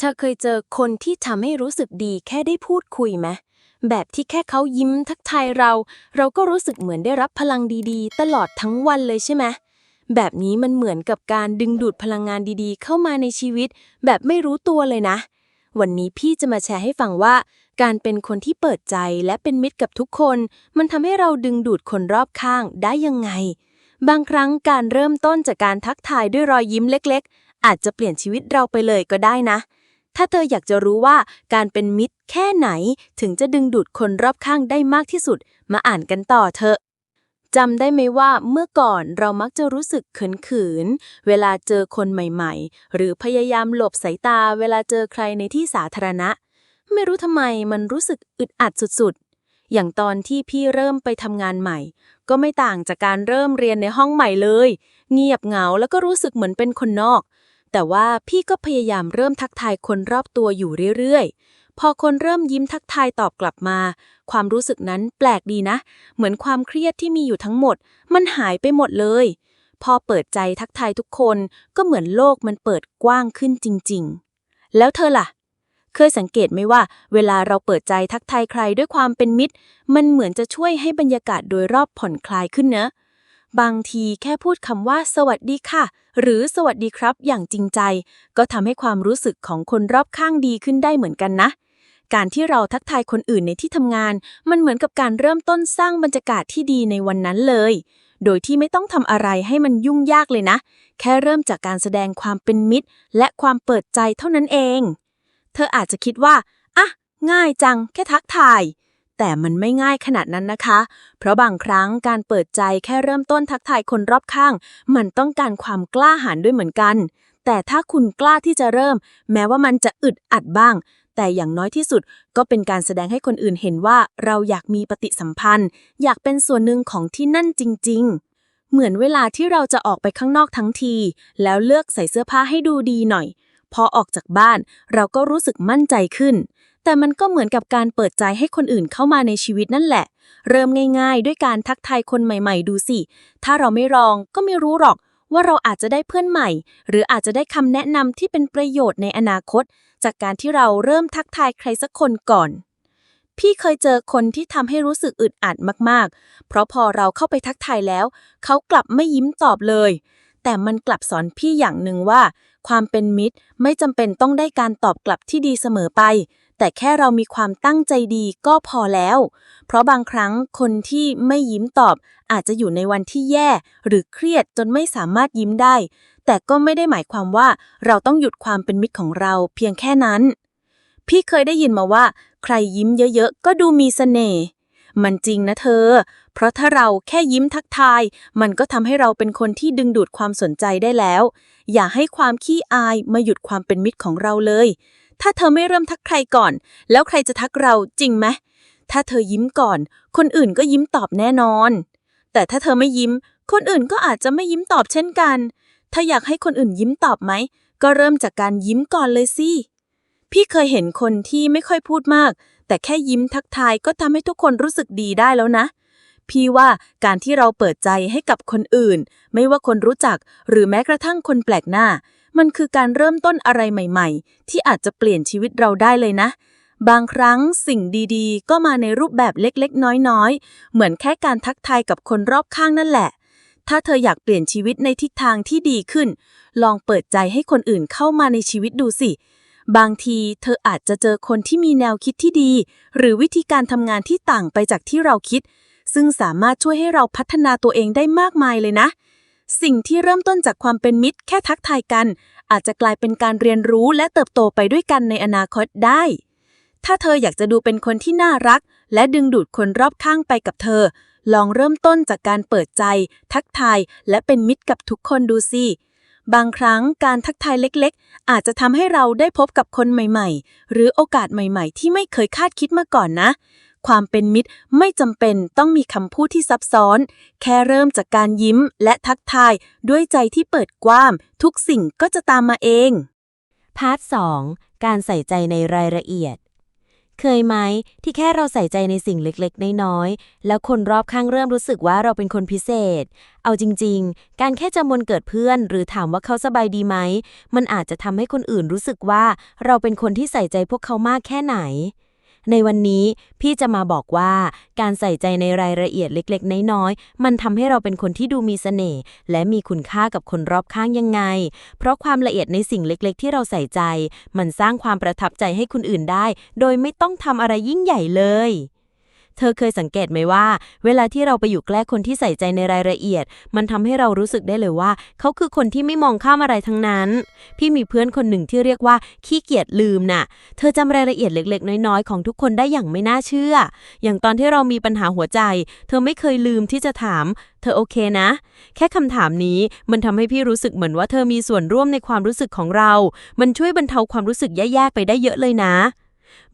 เธอเคยเจอคนที่ทำให้รู้สึกดีแค่ได้พูดคุยไหมแบบที่แค่เขายิ้มทักทายเรา เราก็รู้สึกเหมือนได้รับพลังดีๆ ตลอดทั้งวันเลยใช่ไหมแบบนี้มันเหมือนกับการดึงดูดพลังงานดีๆ เข้ามาในชีวิต แบบไม่รู้ตัวเลยนะ วันนี้พี่จะมาแชร์ให้ฟังว่า การเป็นคนที่เปิดใจและเป็นมิตรกับทุกคน มันทำให้เราดึงดูดคนรอบข้างได้ยังไง บางครั้งการเริ่มต้นจากการทักทายด้วยรอยยิ้มเล็ก ๆ อาจจะเปลี่ยนชีวิตเราไปเลยก็ได้นะ ถ้าเธออยากจะรู้ว่าการเป็นมิตรแค่ไหนถึงจะดึงดูดคนรอบข้างได้มากที่สุด มาอ่านกันต่อเถอะจำได้ไหมว่าเมื่อก่อนเรามักจะรู้สึกเขินขืนเวลาเจอคนใหม่ๆ หรือพยายามหลบสายตาเวลาเจอใครในที่สาธารณะ ไม่รู้ทำไมมันรู้สึกอึดอัดสุดๆ อย่างตอนที่พี่เริ่มไปทำงานใหม่ ก็ไม่ต่างจากการเริ่มเรียนในห้องใหม่เลย เงียบเหงาแล้วก็รู้สึกเหมือนเป็นคนนอก แต่ว่าพี่ก็พยายามเริ่มทักทายคนรอบตัวอยู่เรื่อยๆ พอคนเริ่มยิ้มทักทายตอบกลับมา ความรู้สึกนั้นแปลกดีนะ เหมือนความเครียดที่มีอยู่ทั้งหมด มันหายไปหมดเลย พอเปิดใจทักทายทุกคนก็เหมือนโลกมันเปิดกว้างขึ้นจริงๆ แล้วเธอล่ะ เคยสังเกตไหมว่า เวลาเราเปิดใจทักทายใครด้วยความเป็นมิตร มันเหมือนจะช่วยให้บรรยากาศโดยรอบผ่อนคลายขึ้นเนอะ บางทีแค่พูดคำว่า สวัสดีค่ะ หรือสวัสดีครับ อย่างจริงใจ ก็ทำให้ความรู้สึกของคนรอบข้างดีขึ้นได้เหมือนกันนะ การที่เราทักทายคนอื่นในที่ทำงาน มันเหมือนกับการเริ่มต้นสร้างบรรยากาศที่ดีในวันนั้นเลย โดยที่ไม่ต้องทำอะไรให้มันยุ่งยากเลยนะ แค่เริ่มจากการแสดงความเป็นมิตร และความเปิดใจเท่านั้นเอง เธออาจจะคิดว่าอะง่ายจัง แค่ทักทาย แต่มันไม่ง่ายขนาดนั้นนะคะ เพราะบางครั้งการเปิดใจแค่เริ่มต้นทักทายคนรอบข้าง มันต้องการความกล้าหาญด้วยเหมือนกัน แต่ถ้าคุณกล้าที่จะเริ่ม แม้ว่ามันจะอึดอัดบ้าง แต่อย่างน้อยที่สุดก็เป็นการแสดงให้คนอื่นเห็นว่าเราอยากมีปฏิสัมพันธ์ อยากเป็นส่วนหนึ่งของที่นั่นจริง ๆเหมือนเวลาที่เราจะออกไปข้างนอกทั้งที แล้วเลือกใส่เสื้อผ้าให้ดูดีหน่อย พอออกจากบ้าน เราก็รู้สึกมั่นใจขึ้น แต่มันก็เหมือนกับการเปิดใจให้คนอื่นเข้ามาในชีวิตนั่นแหละ เริ่มง่าย ๆ ด้วยการทักทายคนใหม่ ๆ ดูสิ ถ้าเราไม่ลองก็ไม่รู้หรอกว่าเราอาจจะได้เพื่อนใหม่ หรืออาจจะได้คำแนะนำที่เป็นประโยชน์ในอนาคต จากการที่เราเริ่มทักทายใครสักคนก่อน พี่เคยเจอคนที่ทำให้รู้สึกอึดอัดมากๆ เพราะพอเราเข้าไปทักทายแล้ว เขากลับไม่ยิ้มตอบเลย แต่มันกลับสอนพี่อย่างหนึ่งว่า ความเป็นมิตรไม่จำเป็นต้องได้การตอบกลับที่ดีเสมอไป แต่แค่เรามีความตั้งใจดีก็พอแล้ว เพราะบางครั้งคนที่ไม่ยิ้มตอบ อาจจะอยู่ในวันที่แย่ หรือเครียดจนไม่สามารถยิ้มได้ แต่ก็ไม่ได้หมายความว่าเราต้องหยุดความเป็นมิตรของเราเพียงแค่นั้น พี่เคยได้ยินมาว่า ใครยิ้มเยอะๆ ก็ดูมีเสน่ห์มันจริงนะเธอ เพราะถ้าเราแค่ยิ้มทักทาย มันก็ทำให้เราเป็นคนที่ดึงดูดความสนใจได้แล้ว อย่าให้ความขี้อายมาหยุดความเป็นมิตรของเราเลย ถ้าเธอไม่เริ่มทักใครก่อน แล้วใครจะทักเราจริงไหมถ้าเธอยิ้มก่อน คนอื่นก็ยิ้มตอบแน่นอน แต่ถ้าเธอไม่ยิ้ม คนอื่นก็อาจจะไม่ยิ้มตอบเช่นกัน ถ้าอยากให้คนอื่นยิ้มตอบไหม ก็เริ่มจากการยิ้มก่อนเลยสิ พี่เคยเห็นคนที่ไม่ค่อยพูดมาก แต่แค่ยิ้มทักทายก็ทำให้ทุกคนรู้สึกดีได้แล้วนะ พี่ว่าการที่เราเปิดใจให้กับคนอื่น ไม่ว่าคนรู้จักหรือแม้กระทั่งคนแปลกหน้า มันคือการเริ่มต้นอะไรใหม่ๆ ที่อาจจะเปลี่ยนชีวิตเราได้เลยนะ บางครั้งสิ่งดีๆ ก็มาในรูปแบบเล็กๆ น้อยๆ เหมือนแค่การทักทายกับคนรอบข้างนั่นแหละ ถ้าเธออยากเปลี่ยนชีวิตในทิศทางที่ดีขึ้น ลองเปิดใจให้คนอื่นเข้ามาในชีวิตดูสิ บางทีเธออาจจะเจอคนที่มีแนวคิดที่ดี หรือวิธีการทำงานที่ต่างไปจากที่เราคิด ซึ่งสามารถช่วยให้เราพัฒนาตัวเองได้มากมายเลยนะ สิ่งที่เริ่มต้นจากความเป็นมิตรแค่ทักทายกัน อาจจะกลายเป็นการเรียนรู้และเติบโตไปด้วยกันในอนาคตได้ ถ้าเธออยากจะดูเป็นคนที่น่ารัก และดึงดูดคนรอบข้างไปกับเธอ ลองเริ่มต้นจากการเปิดใจ ทักทาย และเป็นมิตรกับทุกคนดูสิบางครั้งการทักทายเล็กๆ อาจจะทำให้เราได้พบกับคนใหม่ๆ หรือโอกาสใหม่ๆ ที่ไม่เคยคาดคิดมาก่อนนะ ความเป็นมิตรไม่จำเป็นต้องมีคำพูดที่ซับซ้อน แค่เริ่มจากการยิ้มและทักทายด้วยใจที่เปิดกว้าง ทุกสิ่งก็จะตามมาเอง พาร์ท 2 การใส่ใจในรายละเอียด เคยไหมที่แค่เราใส่ใจในสิ่งเล็กๆ น้อยๆ แล้วคนรอบข้างเริ่มรู้สึกว่าเราเป็นคนพิเศษ เอาจริง ๆ การแค่จำวันเกิดเพื่อน หรือถามว่าเขาสบายดีไหม มันอาจจะทำให้คนอื่นรู้สึกว่าเราเป็นคนที่ใส่ใจพวกเขามากแค่ไหน ในวันนี้พี่จะมาบอกว่าการใส่ใจในรายละเอียดเล็กๆ น้อยๆ มันทำให้เราเป็นคนที่ดูมีเสน่ห์และมีคุณค่ากับคนรอบข้างยังไง เพราะความละเอียดในสิ่งเล็กๆ ที่เราใส่ใจ มันสร้างความประทับใจให้คนอื่นได้ โดยไม่ต้องทำอะไรยิ่งใหญ่เลย เธอเคยสังเกตไหมว่า เวลาที่เราไปอยู่ใกล้คนที่ใส่ใจในรายละเอียด มันทำให้เรารู้สึกได้เลยว่า เขาคือคนที่ไม่มองข้ามอะไรทั้งนั้น พี่มีเพื่อนคนหนึ่งที่เรียกว่าขี้เกียจลืมน่ะ เธอจำรายละเอียดเล็ก ๆ น้อยๆ ของทุกคนได้อย่างไม่น่าเชื่อ อย่างตอนที่เรามีปัญหาหัวใจ เธอไม่เคยลืมที่จะถาม เธอโอเคนะ แค่คำถามนี้มันทำให้พี่รู้สึกเหมือนว่าเธอมีส่วนร่วมในความรู้สึกของเรา มันช่วยบรรเทาความรู้สึกแย่ๆไปได้เยอะเลยนะ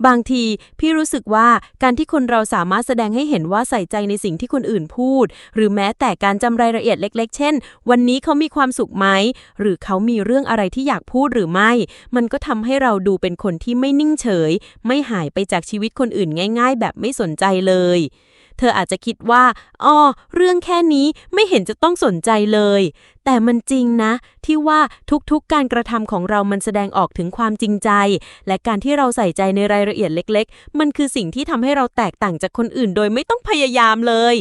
บางทีพี่รู้สึกว่าการที่คนเราสามารถแสดงให้เห็นว่าใส่ใจในสิ่งที่คนอื่นพูด หรือแม้แต่การจำรายละเอียดเล็ก ๆ เช่น วันนี้เขามีความสุขไหม หรือเขามีเรื่องอะไรที่อยากพูดหรือไม่ มันก็ทำให้เราดูเป็นคนที่ไม่นิ่งเฉย ไม่หายไปจากชีวิตคนอื่นง่าย ๆ แบบไม่สนใจเลย เธออาจจะคิดว่าอ๋อเรื่องแค่นี้ไม่เห็นจะต้องสนใจเลย แต่มันจริงนะ ที่ว่าทุกๆการกระทำของเรามันแสดงออกถึงความจริงใจ และการที่เราใส่ใจในรายละเอียดเล็ก ๆ มันคือสิ่งที่ทำให้เราแตกต่างจากคนอื่น โดยไม่ต้องพยายามเลย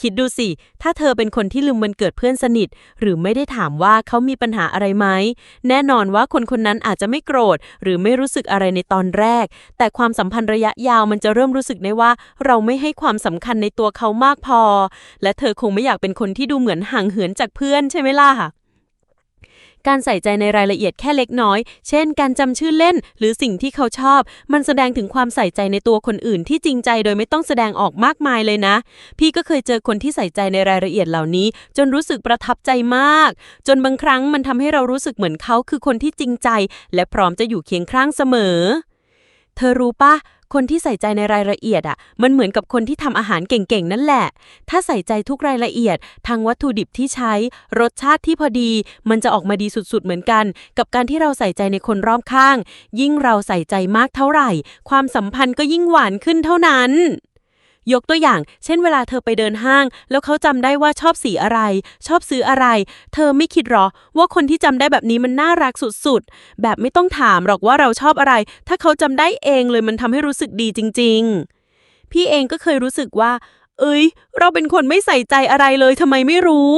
คิดดูสิ ถ้าเธอเป็นคนที่ลืมวันเกิดเพื่อนสนิท หรือไม่ได้ถามว่าเขามีปัญหาอะไรไหม แน่นอนว่าคนคนนั้นอาจจะไม่โกรธ หรือไม่รู้สึกอะไรในตอนแรก แต่ความสัมพันธ์ระยะยาวมันจะเริ่มรู้สึกได้ว่า เราไม่ให้ความสำคัญในตัวเขามากพอ และเธอคงไม่อยากเป็นคนที่ดูเหมือนห่างเหินจากเพื่อนใช่ไหมล่ะ การใส่ใจในรายละเอียดแค่เล็กน้อย เช่น การจำชื่อเล่น หรือสิ่งที่เขาชอบ มันแสดงถึงความใส่ใจในตัวคนอื่นที่จริงใจโดยไม่ต้องแสดงออกมากมายเลยนะ พี่ก็เคยเจอคนที่ใส่ใจในรายละเอียดเหล่านี้ จนรู้สึกประทับใจมาก จนบางครั้งมันทำให้เรารู้สึกเหมือนเขาคือคนที่จริงใจ และพร้อมจะอยู่เคียงข้างเสมอ เธอรู้ปะ คนที่ใส่ใจในรายละเอียดอะ มันเหมือนกับคนที่ทำอาหารเก่งๆ นั่นแหละ ถ้าใส่ใจทุกรายละเอียด ทั้งวัตถุดิบที่ใช้ รสชาติที่พอดี มันจะออกมาดีสุดๆ เหมือนกัน กับการที่เราใส่ใจในคนรอบข้าง ยิ่งเราใส่ใจมากเท่าไหร่ ความสัมพันธ์ก็ยิ่งหวานขึ้นเท่านั้น ยกตัวอย่าง เช่นเวลาเธอไปเดินห้าง แล้วเขาจำได้ว่าชอบสีอะไร ชอบซื้ออะไร เธอไม่คิดหรอ ว่าคนที่จำได้แบบนี้มันน่ารักสุดๆ แบบไม่ต้องถามหรอกว่าเราชอบอะไร ถ้าเขาจำได้เองเลยมันทำให้รู้สึกดีจริง ๆ พี่เองก็เคยรู้สึกว่า เอ้ย เราเป็นคนไม่ใส่ใจอะไรเลยทำไมไม่รู้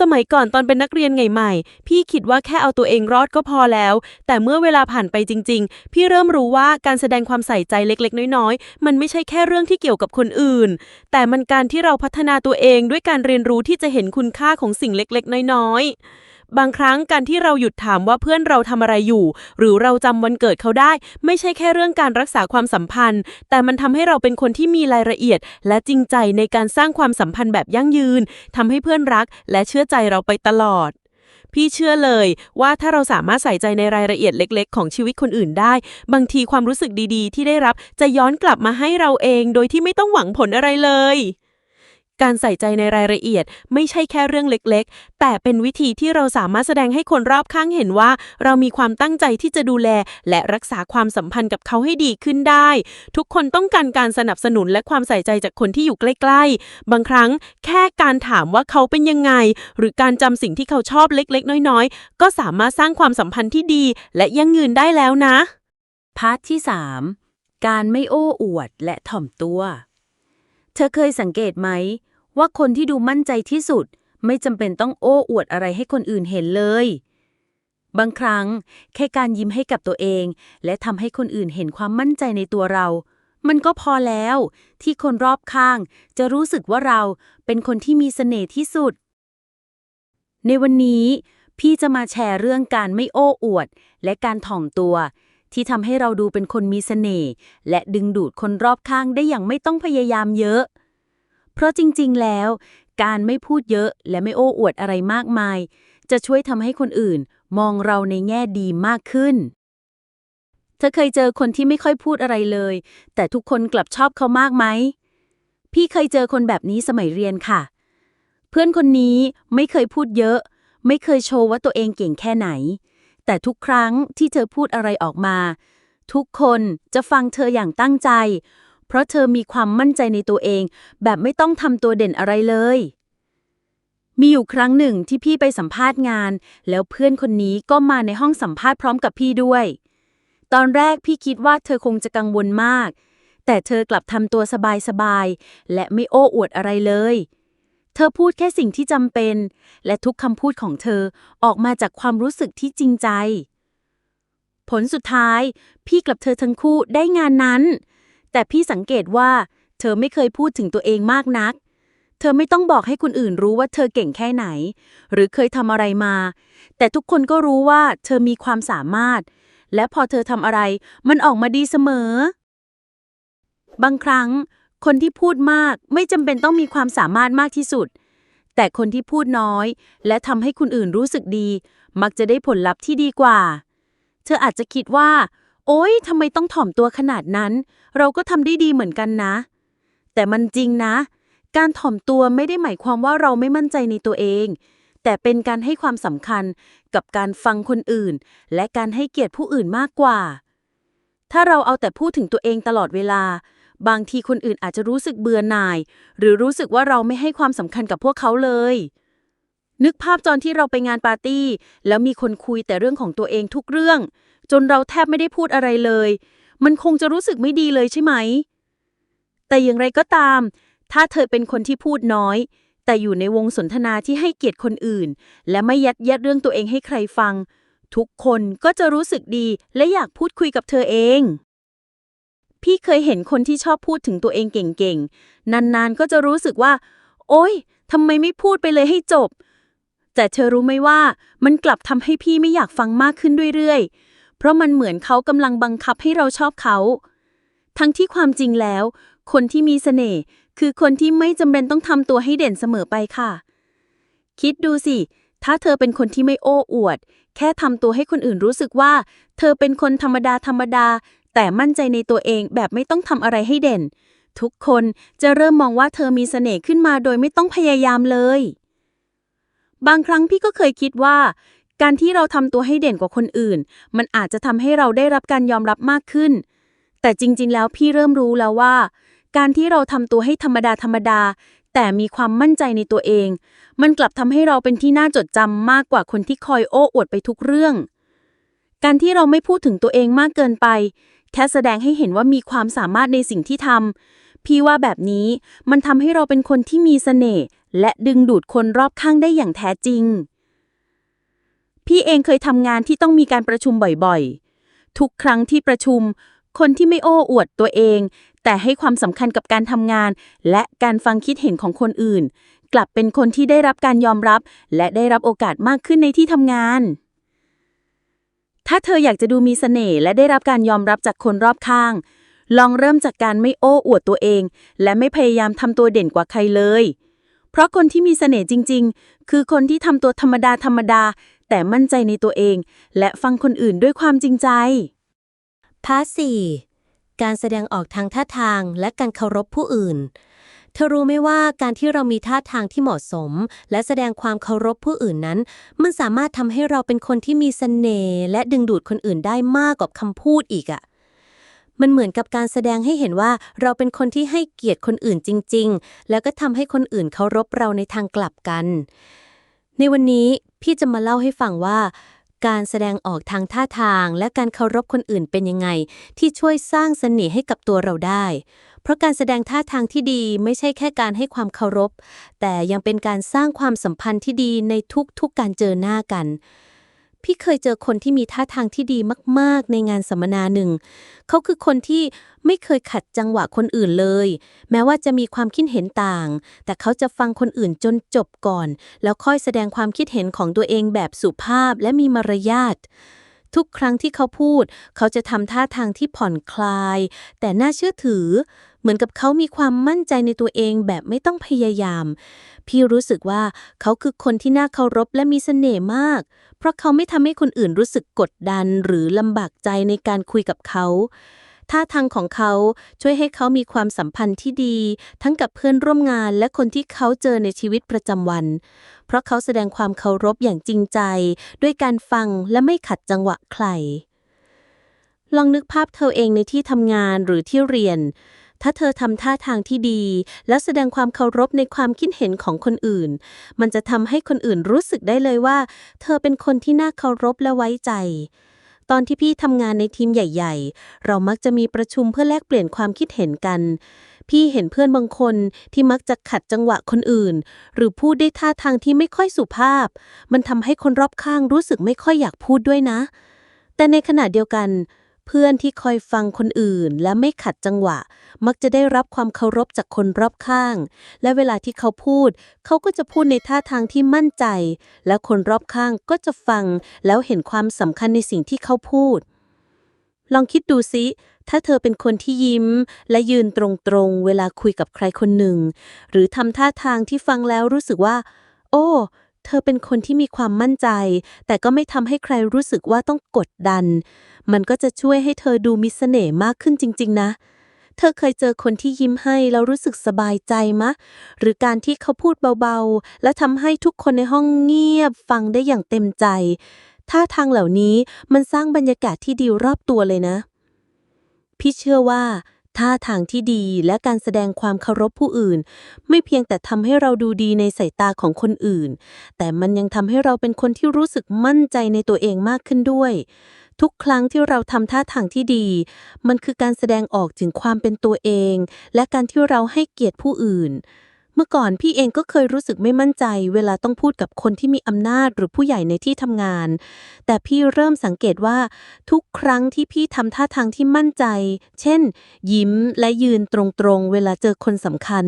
สมัยก่อนตอนเป็นนักเรียนใหม่พี่คิดว่าแค่เอาตัวเองรอดก็พอแล้ว แต่เมื่อเวลาผ่านไปจริง ๆ พี่เริ่มรู้ว่าการแสดงความใส่ใจเล็กๆ น้อยๆ มันไม่ใช่แค่เรื่องที่เกี่ยวกับคนอื่น แต่มันการที่เราพัฒนาตัวเองด้วยการเรียนรู้ที่จะเห็นคุณค่าของสิ่งเล็กๆ น้อยๆ บางครั้งการที่เราหยุดถามว่าเพื่อนเราทำอะไรอยู่ หรือเราจำวันเกิดเขาได้ ไม่ใช่แค่เรื่องการรักษาความสัมพันธ์ แต่มันทำให้เราเป็นคนที่มีรายละเอียด และจริงใจในการสร้างความสัมพันธ์แบบยั่งยืนทำให้เพื่อนรัก และเชื่อใจเราไปตลอดพี่เชื่อเลยว่าถ้าเราสามารถใส่ใจในรายละเอียดเล็ก ๆ ของชีวิตคนอื่นได้ บางทีความรู้สึกดีๆ ที่ได้รับจะย้อนกลับมาให้เราเอง โดยที่ไม่ต้องหวังผลอะไรเลย การใส่ใจในรายละเอียดไม่ใช่แค่เรื่องเล็กๆ แต่เป็นวิธีที่เราสามารถแสดงให้คนรอบข้างเห็นว่า เรามีความตั้งใจที่จะดูแล และรักษาความสัมพันธ์กับเขาให้ดีขึ้นได้ ทุกคนต้องการการสนับสนุนและความใส่ใจจากคนที่อยู่ใกล้ๆ บางครั้งแค่การถามว่าเขาเป็นยังไง หรือการจำสิ่งที่เขาชอบเล็กๆ น้อยๆ ก็สามารถสร้างความสัมพันธ์ที่ดี และยั่งยืนได้แล้วนะพาร์ทที่ 3 การไม่โอ้อวดและถ่อมตัว เธอเคยสังเกตไหม ว่าคนที่ดูมั่นใจที่สุด ไม่จำเป็นต้องโอ้อวดอะไรให้คนอื่นเห็นเลย บางครั้ง แค่การยิ้มให้กับตัวเอง และทำให้คนอื่นเห็นความมั่นใจในตัวเรา มันก็พอแล้ว ที่คนรอบข้าง จะรู้สึกว่าเราเป็นคนที่มีเสน่ห์ที่สุด ในวันนี้ พี่จะมาแชร์เรื่องการไม่โอ้อวด และการถ่อมตัวที่ทำให้เราดูเป็นคนมีเสน่ห์และดึงดูดคนรอบข้างได้อย่างไม่ต้องพยายามเยอะ เพราะจริงๆ แล้ว การไม่พูดเยอะและไม่โอ้อวดอะไรมากมาย จะช่วยทำให้คนอื่นมองเราในแง่ดีมากขึ้น เธอเคยเจอคนที่ไม่ค่อยพูดอะไรเลย แต่ทุกคนกลับชอบเขามากไหม พี่เคยเจอคนแบบนี้สมัยเรียนค่ะ เพื่อนคนนี้ไม่เคยพูดเยอะ ไม่เคยโชว์ว่าตัวเองเก่งแค่ไหน แต่ทุกครั้งที่เธอพูดอะไรออกมา ทุกคนจะฟังเธออย่างตั้งใจ เพราะเธอมีความมั่นใจในตัวเอง แบบไม่ต้องทำตัวเด่นอะไรเลย มีอยู่ครั้งหนึ่งที่พี่ไปสัมภาษณ์งาน แล้วเพื่อนคนนี้ก็มาในห้องสัมภาษณ์พร้อมกับพี่ด้วย ตอนแรกพี่คิดว่าเธอคงจะกังวลมาก แต่เธอกลับทำตัวสบายๆและไม่โอ้อวดอะไรเลยเธอพูดแค่สิ่งที่จำเป็น และทุกคำพูดของเธอออกมาจากความรู้สึกที่จริงใจ ผลสุดท้าย พี่กับเธอทั้งคู่ได้งานนั้น แต่พี่สังเกตว่า เธอไม่เคยพูดถึงตัวเองมากนัก เธอไม่ต้องบอกให้คนอื่นรู้ว่าเธอเก่งแค่ไหน หรือเคยทำอะไรมา แต่ทุกคนก็รู้ว่าเธอมีความสามารถ และพอเธอทำอะไร มันออกมาดีเสมอ บางครั้ง คนที่พูดมากไม่จำเป็นต้องมีความสามารถมากที่สุด แต่คนที่พูดน้อย และทำให้คนอื่นรู้สึกดี มักจะได้ผลลัพธ์ที่ดีกว่า เธออาจจะคิดว่า โอ๊ยทำไมต้องถ่อมตัวขนาดนั้น เราก็ทำได้ดีเหมือนกันนะ แต่มันจริงนะ การถ่อมตัวไม่ได้หมายความว่าเราไม่มั่นใจในตัวเอง แต่เป็นการให้ความสำคัญกับการฟังคนอื่น และการให้เกียรติผู้อื่นมากกว่า ถ้าเราเอาแต่พูดถึงตัวเองตลอดเวลา บางทีคนอื่นอาจจะรู้สึกเบื่อหน่าย หรือรู้สึกว่าเราไม่ให้ความสำคัญกับพวกเขาเลยนึกภาพตอนที่เราไปงานปาร์ตี้ แล้วมีคนคุยแต่เรื่องของตัวเองทุกเรื่อง จนเราแทบไม่ได้พูดอะไรเลย มันคงจะรู้สึกไม่ดีเลยใช่ไหม แต่อย่างไรก็ตาม ถ้าเธอเป็นคนที่พูดน้อย แต่อยู่ในวงสนทนาที่ให้เกียรติคนอื่น และไม่ยัดเยียดเรื่องตัวเองให้ใครฟัง ทุกคนก็จะรู้สึกดีและอยากพูดคุยกับเธอเอง พี่เคยเห็นคนที่ชอบพูดถึงตัวเองเก่งๆ นานๆ ก็จะรู้สึกว่า โอ๊ยทำไมไม่พูดไปเลยให้จบแต่เธอรู้ไหมว่ามันกลับทำให้พี่ไม่อยากฟังมากขึ้นเรื่อยๆ เพราะมันเหมือนเขากำลังบังคับให้เราชอบเขา ทั้งที่ความจริงแล้ว คนที่มีเสน่ห์คือคนที่ไม่จำเป็นต้องทำตัวให้เด่นเสมอไปค่ะ คิดดูสิ ถ้าเธอเป็นคนที่ไม่โอ้อวด แค่ทำตัวให้คนอื่นรู้สึกว่า เธอเป็นคนธรรมดาธรรมดา แต่มั่นใจในตัวเองแบบไม่ต้องทำอะไรให้เด่น ทุกคนจะเริ่มมองว่าเธอมีเสน่ห์ขึ้นมาโดยไม่ต้องพยายามเลยบางครั้งพี่ก็เคยคิดว่า การที่เราทำตัวให้เด่นกว่าคนอื่น มันอาจจะทำให้เราได้รับการยอมรับมากขึ้น แต่จริง ๆ แล้วพี่เริ่มรู้แล้วว่า การที่เราทำตัวให้ธรรมดาธรรมดา แต่มีความมั่นใจในตัวเอง มันกลับทำให้เราเป็นที่น่าจดจำมากกว่าคนที่คอยโอ้อวดไปทุกเรื่อง การที่เราไม่พูดถึงตัวเองมากเกินไป แค่แสดงให้เห็นว่ามีความสามารถในสิ่งที่ทำพี่ว่าแบบนี้มันทำให้เราเป็นคนที่มีเสน่ห์และดึงดูดคนรอบข้างได้อย่างแท้จริง พี่เองเคยทำงานที่ต้องมีการประชุมบ่อยๆ ทุกครั้งที่ประชุม คนที่ไม่โอ้อวดตัวเอง แต่ให้ความสำคัญกับการทำงาน และการฟังคิดเห็นของคนอื่น กลับเป็นคนที่ได้รับการยอมรับ และได้รับโอกาสมากขึ้นในที่ทำงาน ถ้าเธออยากจะดูมีเสน่ห์และได้รับการยอมรับจากคนรอบข้าง ลองเริ่มจากการไม่โอ้อวดตัวเอง และไม่พยายามทำตัวเด่นกว่าใครเลย เพราะคนที่มีเสน่ห์จริง ๆ คือคนที่ทำตัวธรรมดาธรรมดา แต่มั่นใจในตัวเอง และฟังคนอื่นด้วยความจริงใจ พาร์ทสี่การแสดงออกทางท่าทางและการเคารพผู้อื่น เธอรู้ไหมว่าการที่เรามีท่าทางที่เหมาะสม และแสดงความเคารพผู้อื่นนั้น มันสามารถทำให้เราเป็นคนที่มีเสน่ห์และดึงดูดคนอื่นได้มากกว่าคำพูดอีกอะมันเหมือนกับการแสดงให้เห็นว่าเราเป็นคนที่ให้เกียรติคนอื่นจริง ๆ แล้วก็ทำให้คนอื่นเคารพเราในทางกลับกัน ในวันนี้ พี่จะมาเล่าให้ฟังว่า การแสดงออกทางท่าทางและการเคารพคนอื่นเป็นยังไง ที่ช่วยสร้างเสน่ห์ให้กับตัวเราได้ เพราะการแสดงท่าทางที่ดีไม่ใช่แค่การให้ความเคารพ แต่ยังเป็นการสร้างความสัมพันธ์ที่ดีในทุกๆการเจอหน้ากัน พี่เคยเจอคนที่มีท่าทางที่ดีมากๆ ในงานสัมมนาหนึ่ง เขาคือคนที่ไม่เคยขัดจังหวะคนอื่นเลย แม้ว่าจะมีความคิดเห็นต่าง แต่เขาจะฟังคนอื่นจนจบก่อน แล้วค่อยแสดงความคิดเห็นของตัวเองแบบสุภาพและมีมารยาท ทุกครั้งที่เขาพูด เขาจะทำท่าทางที่ผ่อนคลาย แต่น่าเชื่อถือ เหมือนกับเขามีความมั่นใจในตัวเองแบบไม่ต้องพยายาม พี่รู้สึกว่าเขาคือคนที่น่าเคารพและมีเสน่ห์มาก เพราะเขาไม่ทำให้คนอื่นรู้สึกกดดันหรือลำบากใจในการคุยกับเขา ท่าทางของเขาช่วยให้เขามีความสัมพันธ์ที่ดี ทั้งกับเพื่อนร่วมงานและคนที่เขาเจอในชีวิตประจำวัน เพราะเขาแสดงความเคารพอย่างจริงใจ ด้วยการฟังและไม่ขัดจังหวะใคร ลองนึกภาพเธอเองในที่ทำงานหรือที่เรียน ถ้าเธอทำท่าทางที่ดี แล้วแสดงความเคารพในความคิดเห็นของคนอื่น มันจะทำให้คนอื่นรู้สึกได้เลยว่า เธอเป็นคนที่น่าเคารพและไว้ใจ ตอนที่พี่ทำงานในทีมใหญ่ ๆ เรามักจะมีประชุมเพื่อแลกเปลี่ยนความคิดเห็นกัน พี่เห็นเพื่อนบางคนที่มักจะขัดจังหวะคนอื่น หรือพูดได้ท่าทางที่ไม่ค่อยสุภาพ มันทำให้คนรอบข้างรู้สึกไม่ค่อยอยากพูดด้วยนะ แต่ในขณะเดียวกัน เพื่อนที่คอยฟังคนอื่นและไม่ขัดจังหวะ มักจะได้รับความเคารพจากคนรอบข้าง และเวลาที่เขาพูด เขาก็จะพูดในท่าทางที่มั่นใจ และคนรอบข้างก็จะฟัง แล้วเห็นความสำคัญในสิ่งที่เขาพูด ลองคิดดูซิถ้าเธอเป็นคนที่ยิ้มและยืนตรงๆ เวลาคุยกับใครคนหนึ่ง หรือทำท่าทางที่ฟังแล้วรู้สึกว่า โอ้ เธอเป็นคนที่มีความมั่นใจ แต่ก็ไม่ทำให้ใครรู้สึกว่าต้องกดดัน มันก็จะช่วยให้เธอดูมีเสน่ห์มากขึ้นจริง ๆ นะ เธอเคยเจอคนที่ยิ้มให้แล้วรู้สึกสบายใจมะ หรือการที่เขาพูดเบาๆ และทำให้ทุกคนในห้องเงียบฟังได้อย่างเต็มใจ ท่าทางเหล่านี้มันสร้างบรรยากาศที่ดีรอบตัวเลยนะ พี่เชื่อว่า ท่าทางที่ดีและการแสดงความเคารพผู้อื่น ไม่เพียงแต่ทำให้เราดูดีในสายตาของคนอื่น แต่มันยังทำให้เราเป็นคนที่รู้สึกมั่นใจในตัวเองมากขึ้นด้วย ทุกครั้งที่เราทำท่าทางที่ดี มันคือการแสดงออกถึงความเป็นตัวเอง และการที่เราให้เกียรติผู้อื่น มื่อก่อนพี่เองก็เคยรู้สึกไม่มั่นใจ เวลาต้องพูดกับคนที่มีอำนาจหรือผู้ใหญ่ในที่ทำงาน แต่พี่เริ่มสังเกตว่าทุกครั้งที่พี่ทำท่าทางที่มั่นใจ เช่น ยิ้มและยืนตรงๆ เวลาเจอคนสำคัญ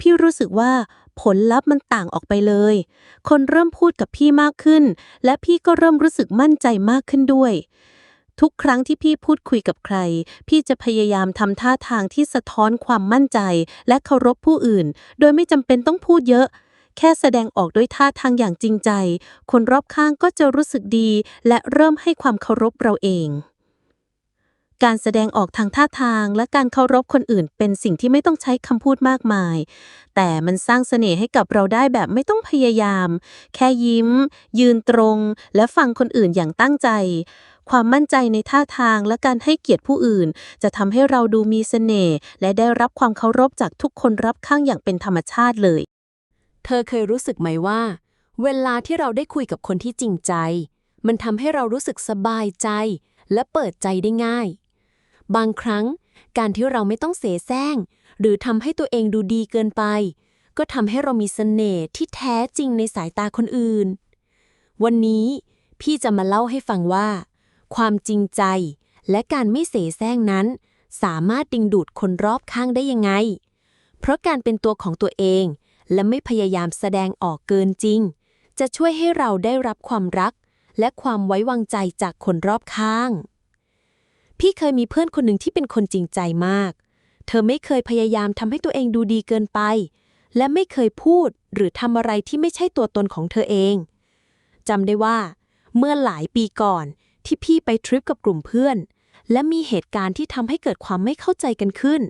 พี่รู้สึกว่าผลลัพธ์มันต่างออกไปเลย คนเริ่มพูดกับพี่มากขึ้น และพี่ก็เริ่มรู้สึกมั่นใจมากขึ้นด้วย ทุกครั้งที่พี่พูดคุยกับใคร พี่จะพยายามทำท่าทางที่สะท้อนความมั่นใจ และเคารพผู้อื่น โดยไม่จำเป็นต้องพูดเยอะ แค่แสดงออกด้วยท่าทางอย่างจริงใจ คนรอบข้างก็จะรู้สึกดี และเริ่มให้ความเคารพเราเอง การแสดงออกทางท่าทางและการเคารพคนอื่น เป็นสิ่งที่ไม่ต้องใช้คำพูดมากมาย แต่มันสร้างเสน่ห์ให้กับเราได้แบบไม่ต้องพยายาม แค่ยิ้ม ยืนตรง และฟังคนอื่นอย่างตั้งใจ ความมั่นใจในท่าทางและการให้เกียรติผู้อื่น จะทำให้เราดูมีเสน่ห์และได้รับความเคารพจากทุกคนรับข้างอย่างเป็นธรรมชาติเลย เธอเคยรู้สึกไหมว่า เวลาที่เราได้คุยกับคนที่จริงใจ มันทำให้เรารู้สึกสบายใจ และเปิดใจได้ง่าย บางครั้ง การที่เราไม่ต้องเสแสร้ง หรือทำให้ตัวเองดูดีเกินไป ก็ทำให้เรามีเสน่ห์ที่แท้จริงในสายตาคนอื่น วันนี้พี่จะมาเล่าให้ฟังว่า ความจริงใจ และการไม่เสแสร้งนั้น สามารถดึงดูดคนรอบข้างได้ยังไง เพราะการเป็นตัวของตัวเอง และไม่พยายามแสดงออกเกินจริง จะช่วยให้เราได้รับความรัก และความไว้วางใจจากคนรอบข้าง พี่เคยมีเพื่อนคนหนึ่งที่เป็นคนจริงใจมาก เธอไม่เคยพยายามทำให้ตัวเองดูดีเกินไป และไม่เคยพูดหรือทำอะไรที่ไม่ใช่ตัวตนของเธอเองจำได้ว่า เมื่อหลายปีก่อน ที่พี่ไปทริปกับกลุ่มเพื่อน และมีเหตุการณ์ที่ทำให้เกิดความไม่เข้าใจกันขึ้น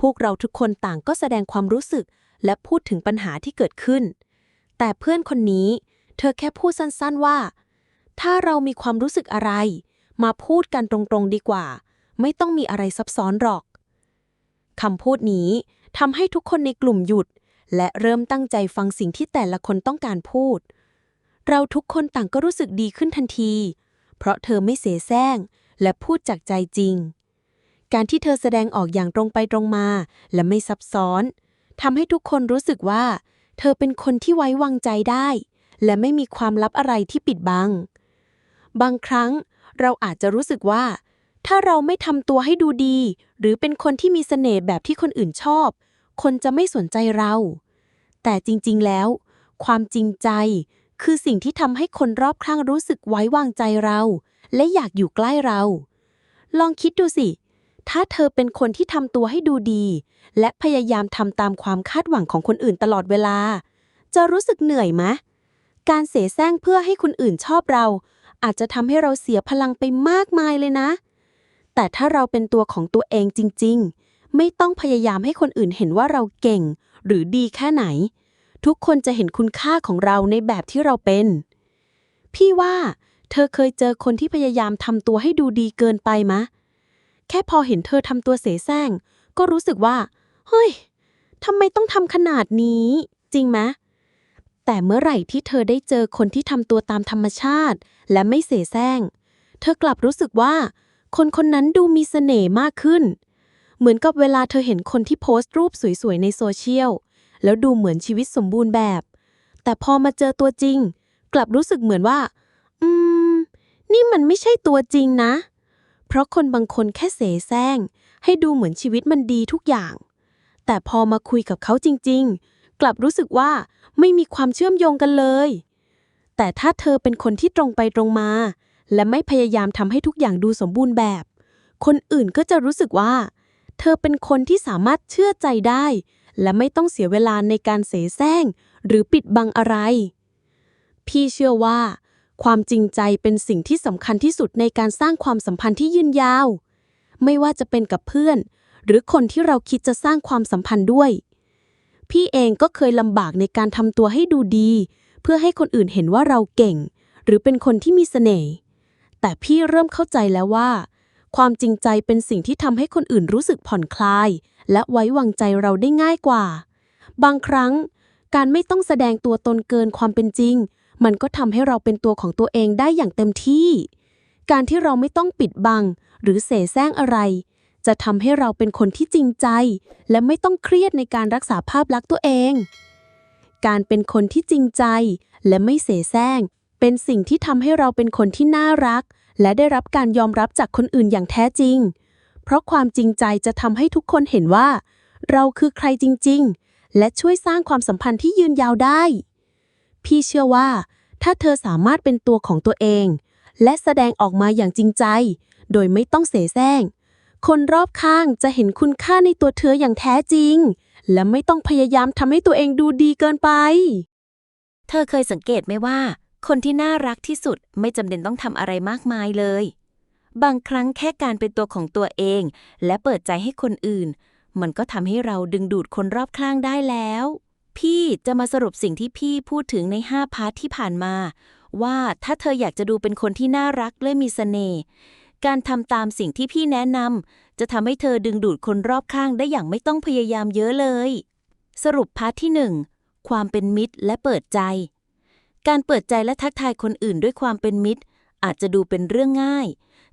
พวกเราทุกคนต่างก็แสดงความรู้สึก และพูดถึงปัญหาที่เกิดขึ้น แต่เพื่อนคนนี้ เธอแค่พูดสั้นๆว่า ถ้าเรามีความรู้สึกอะไร มาพูดกันตรงๆดีกว่า ไม่ต้องมีอะไรซับซ้อนหรอกคำพูดนี้ทำให้ทุกคนในกลุ่มหยุด และเริ่มตั้งใจฟังสิ่งที่แต่ละคนต้องการพูด เราทุกคนต่างก็รู้สึกดีขึ้นทันที เพราะเธอไม่เสแสร้ง และพูดจากใจจริง การที่เธอแสดงออกอย่างตรงไปตรงมา และไม่ซับซ้อนทำให้ทุกคนรู้สึกว่า เธอเป็นคนที่ไว้วางใจได้ และไม่มีความลับอะไรที่ปิดบัง บางครั้งเราอาจจะรู้สึกว่า ถ้าเราไม่ทำตัวให้ดูดี หรือเป็นคนที่มีเสน่ห์แบบที่คนอื่นชอบ คนจะไม่สนใจเรา แต่จริงๆแล้ว ความจริงใจ คือสิ่งที่ทำให้คนรอบข้างรู้สึกไว้วางใจเรา และอยากอยู่ใกล้เรา ลองคิดดูสิ ถ้าเธอเป็นคนที่ทำตัวให้ดูดี และพยายามทำตามความคาดหวังของคนอื่นตลอดเวลา จะรู้สึกเหนื่อยไหมการเสแสร้งเพื่อให้คนอื่นชอบเรา อาจจะทำให้เราเสียพลังไปมากมายเลยนะ แต่ถ้าเราเป็นตัวของตัวเองจริง ๆ ไม่ต้องพยายามให้คนอื่นเห็นว่าเราเก่ง หรือดีแค่ไหน ทุกคนจะเห็นคุณค่าของเราในแบบที่เราเป็น พี่ว่า เธอเคยเจอคนที่พยายามทำตัวให้ดูดีเกินไปมะ แค่พอเห็นเธอทำตัวเสแสร้ง ก็รู้สึกว่า เฮ้ยทำไมต้องทำขนาดนี้ จริงไหมแต่เมื่อไหร่ที่เธอได้เจอคนที่ทำตัวตามธรรมชาติ และไม่เสแสร้ง เธอกลับรู้สึกว่า คนคนนั้นดูมีเสน่ห์มากขึ้น เหมือนกับเวลาเธอเห็นคนที่โพสต์รูปสวยๆในโซเชียล แล้วดูเหมือนชีวิตสมบูรณ์แบบ แต่พอมาเจอตัวจริง กลับรู้สึกเหมือนว่า อืม นี่มันไม่ใช่ตัวจริงนะ เพราะคนบางคนแค่เสแสร้ง ให้ดูเหมือนชีวิตมันดีทุกอย่าง แต่พอมาคุยกับเขาจริง ๆ กลับรู้สึกว่าไม่มีความเชื่อมโยงกันเลย แต่ถ้าเธอเป็นคนที่ตรงไปตรงมา และไม่พยายามทำให้ทุกอย่างดูสมบูรณ์แบบ คนอื่นก็จะรู้สึกว่า เธอเป็นคนที่สามารถเชื่อใจได้ และไม่ต้องเสียเวลาในการเสแสร้ง หรือปิดบังอะไร พี่เชื่อว่า ความจริงใจเป็นสิ่งที่สำคัญที่สุดในการสร้างความสัมพันธ์ที่ยืนยาว ไม่ว่าจะเป็นกับเพื่อน หรือคนที่เราคิดจะสร้างความสัมพันธ์ด้วย พี่เองก็เคยลำบากในการทำตัวให้ดูดี เพื่อให้คนอื่นเห็นว่าเราเก่ง หรือเป็นคนที่มีเสน่ห์แต่พี่เริ่มเข้าใจแล้วว่า ความจริงใจเป็นสิ่งที่ทำให้คนอื่นรู้สึกผ่อนคลาย และไว้วางใจเราได้ง่ายกว่า บางครั้ง การไม่ต้องแสดงตัวตนเกินความเป็นจริง มันก็ทำให้เราเป็นตัวของตัวเองได้อย่างเต็มที่ การที่เราไม่ต้องปิดบัง หรือเสแสร้งอะไร จะทำให้เราเป็นคนที่จริงใจ และไม่ต้องเครียดในการรักษาภาพลักษณ์ตัวเอง การเป็นคนที่จริงใจ และไม่เสแสร้งเป็นสิ่งที่ทำให้เราเป็นคนที่น่ารัก และได้รับการยอมรับจากคนอื่นอย่างแท้จริง เพราะความจริงใจจะทำให้ทุกคนเห็นว่า เราคือใครจริง ๆ และช่วยสร้างความสัมพันธ์ที่ยืนยาวได้ พี่เชื่อว่า ถ้าเธอสามารถเป็นตัวของตัวเอง และแสดงออกมาอย่างจริงใจ โดยไม่ต้องเสแสร้ง คนรอบข้างจะเห็นคุณค่าในตัวเธออย่างแท้จริง และไม่ต้องพยายามทำให้ตัวเองดูดีเกินไป เธอเคยสังเกตไหมว่า คนที่น่ารักที่สุดไม่จำเป็นต้องทำอะไรมากมายเลย บางครั้งแค่การเป็นตัวของตัวเอง และเปิดใจให้คนอื่น มันก็ทำให้เราดึงดูดคนรอบข้างได้แล้ว พี่จะมาสรุปสิ่งที่พี่พูดถึงใน 5 พาร์ทที่ผ่านมา ว่าถ้าเธออยากจะดูเป็นคนที่น่ารักและมีเสน่ห์การทำตามสิ่งที่พี่แนะนำจะทำให้เธอดึงดูดคนรอบข้างได้อย่างไม่ต้องพยายามเยอะเลย สรุปพาร์ทที่ 1 ความเป็นมิตรและเปิดใจ การเปิดใจและทักทายคนอื่นด้วยความเป็นมิตร อาจจะดูเป็นเรื่องง่าย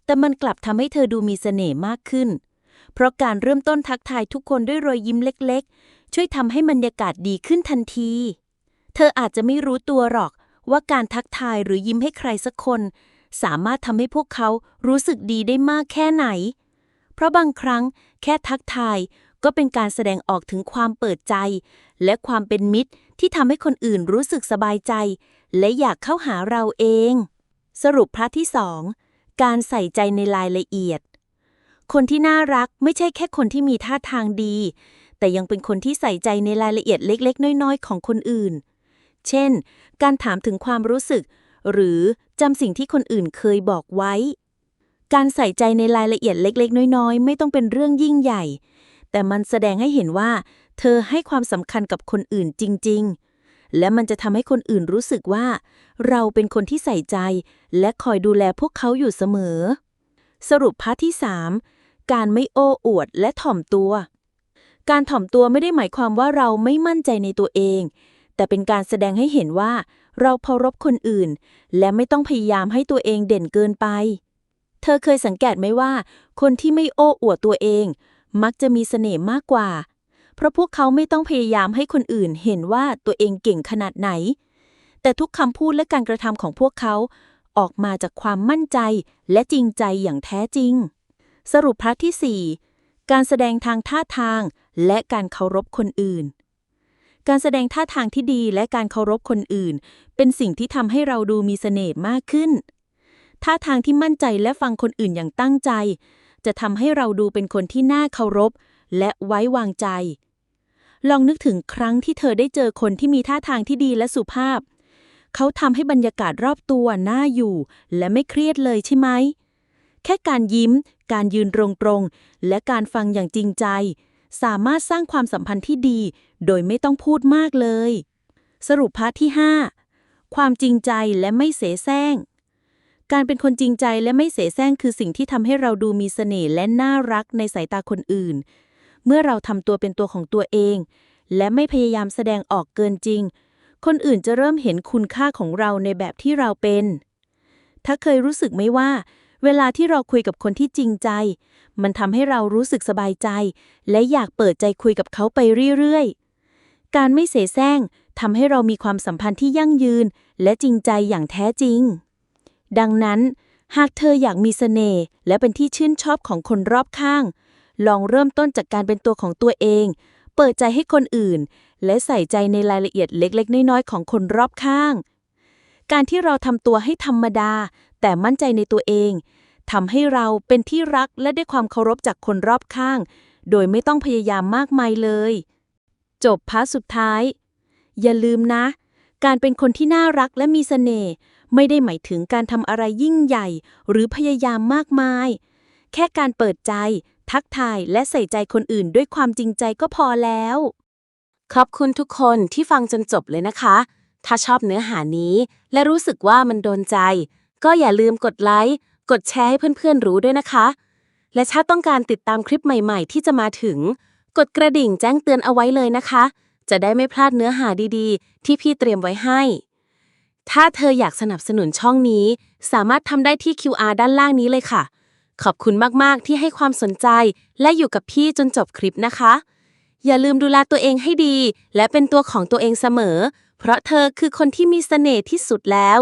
แต่มันกลับทำให้เธอดูมีเสน่ห์มากขึ้น เพราะการเริ่มต้นทักทายทุกคนด้วยรอยยิ้มเล็กๆ ช่วยทำให้บรรยากาศดีขึ้นทันที เธออาจจะไม่รู้ตัวหรอกว่าการทักทายหรือยิ้มให้ใครสักคน สามารถทำให้พวกเขารู้สึกดีได้มากแค่ไหน เพราะบางครั้งแค่ทักทายก็เป็นการแสดงออกถึงความเปิดใจ และความเป็นมิตรที่ทำให้คนอื่นรู้สึกสบายใจ และอยากเข้าหาเราเอง สรุปพระที่สองการใส่ใจในรายละเอียด คนที่น่ารักไม่ใช่แค่คนที่มีท่าทางดี แต่ยังเป็นคนที่ใส่ใจในรายละเอียดเล็ก ๆ น้อย ๆ ของคนอื่น เช่น การถามถึงความรู้สึก หรือจำสิ่งที่คนอื่นเคยบอกไว้ การใส่ใจในรายละเอียดเล็ก ๆ น้อย ๆ ไม่ต้องเป็นเรื่องยิ่งใหญ่ แต่มันแสดงให้เห็นว่า เธอให้ความสำคัญกับคนอื่นจริง ๆ และมันจะทำให้คนอื่นรู้สึกว่า เราเป็นคนที่ใส่ใจ และคอยดูแลพวกเขาอยู่เสมอ สรุปพาร์ทที่ 3 การไม่โอ้อวดและถ่อมตัว การถ่อมตัวไม่ได้หมายความว่าเราไม่มั่นใจในตัวเอง แต่เป็นการแสดงให้เห็นว่า เราเคารพคนอื่น และไม่ต้องพยายามให้ตัวเองเด่นเกินไป เธอเคยสังเกตไหมว่า คนที่ไม่โอ้อวดตัวเอง มักจะมีเสน่ห์มากกว่า เพราะพวกเขาไม่ต้องพยายามให้คนอื่นเห็นว่าตัวเองเก่งขนาดไหน แต่ทุกคำพูดและการกระทำของพวกเขาออกมาจากความมั่นใจและจริงใจอย่างแท้จริง สรุปพาร์ทที่ 4 การแสดงทางท่าทางและการเคารพคนอื่น การแสดงท่าทางที่ดีและการเคารพคนอื่น เป็นสิ่งที่ทำให้เราดูมีเสน่ห์มากขึ้น ท่าทางที่มั่นใจและฟังคนอื่นอย่างตั้งใจ จะทำให้เราดูเป็นคนที่น่าเคารพและไว้วางใจ ลองนึกถึงครั้งที่เธอได้เจอคนที่มีท่าทางที่ดีและสุภาพ เขาทำให้บรรยากาศรอบตัวน่าอยู่ และไม่เครียดเลยใช่ไหม แค่การยิ้ม การยืนตรงๆ และการฟังอย่างจริงใจ สามารถสร้างความสัมพันธ์ที่ดี โดยไม่ต้องพูดมากเลย สรุปพาร์ทที่ 5 ความจริงใจและไม่เสแสร้งการเป็นคนจริงใจและไม่เสแสร้งคือสิ่งที่ทำให้เราดูมีเสน่ห์และน่ารักในสายตาคนอื่น เมื่อเราทำตัวเป็นตัวของตัวเอง และไม่พยายามแสดงออกเกินจริง คนอื่นจะเริ่มเห็นคุณค่าของเราในแบบที่เราเป็น ถ้าเคยรู้สึกไหมว่า เวลาที่เราคุยกับคนที่จริงใจ มันทำให้เรารู้สึกสบายใจ และอยากเปิดใจคุยกับเขาไปเรื่อยๆ การไม่เสแสร้งทำให้เรามีความสัมพันธ์ที่ยั่งยืน และจริงใจอย่างแท้จริง ดังนั้น หากเธออยากมีเสน่ห์และเป็นที่ชื่นชอบของคนรอบข้าง ลองเริ่มต้นจากการเป็นตัวของตัวเอง เปิดใจให้คนอื่น และใส่ใจในรายละเอียดเล็กๆ น้อยๆ ของคนรอบข้าง การที่เราทำตัวให้ธรรมดา แต่มั่นใจในตัวเองทำให้เราเป็นที่รักและได้ความเคารพจากคนรอบข้าง โดยไม่ต้องพยายามมากมายเลย จบพาร์ทสุดท้าย อย่าลืมนะ การเป็นคนที่น่ารักและมีเสน่ห์ไม่ได้หมายถึงการทำอะไรยิ่งใหญ่ หรือพยายามมากมาย แค่การเปิดใจ ทักทายและใส่ใจคนอื่นด้วยความจริงใจก็พอแล้ว ขอบคุณทุกคนที่ฟังจนจบเลยนะคะ ถ้าชอบเนื้อหานี้และรู้สึกว่ามันโดนใจ ก็อย่าลืมกดไลค์กดแชร์ให้เพื่อนๆรู้ด้วยนะคะ และถ้าต้องการติดตามคลิปใหม่ๆ ที่จะมาถึง กดกระดิ่งแจ้งเตือนเอาไว้เลยนะคะ จะได้ไม่พลาดเนื้อหาดีๆ ที่พี่เตรียมไว้ให้ ถ้าเธออยากสนับสนุนช่องนี้ สามารถทำได้ที่ QR ด้านล่างนี้เลยค่ะ ขอบคุณมากๆที่ให้ความสนใจ และอยู่กับพี่จนจบคลิปนะคะ อย่าลืมดูแลตัวเองให้ดี และเป็นตัวของตัวเองเสมอ เพราะเธอคือคนที่มีเสน่ห์ที่สุดแล้ว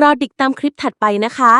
รอติดตามคลิปถัดไปนะคะ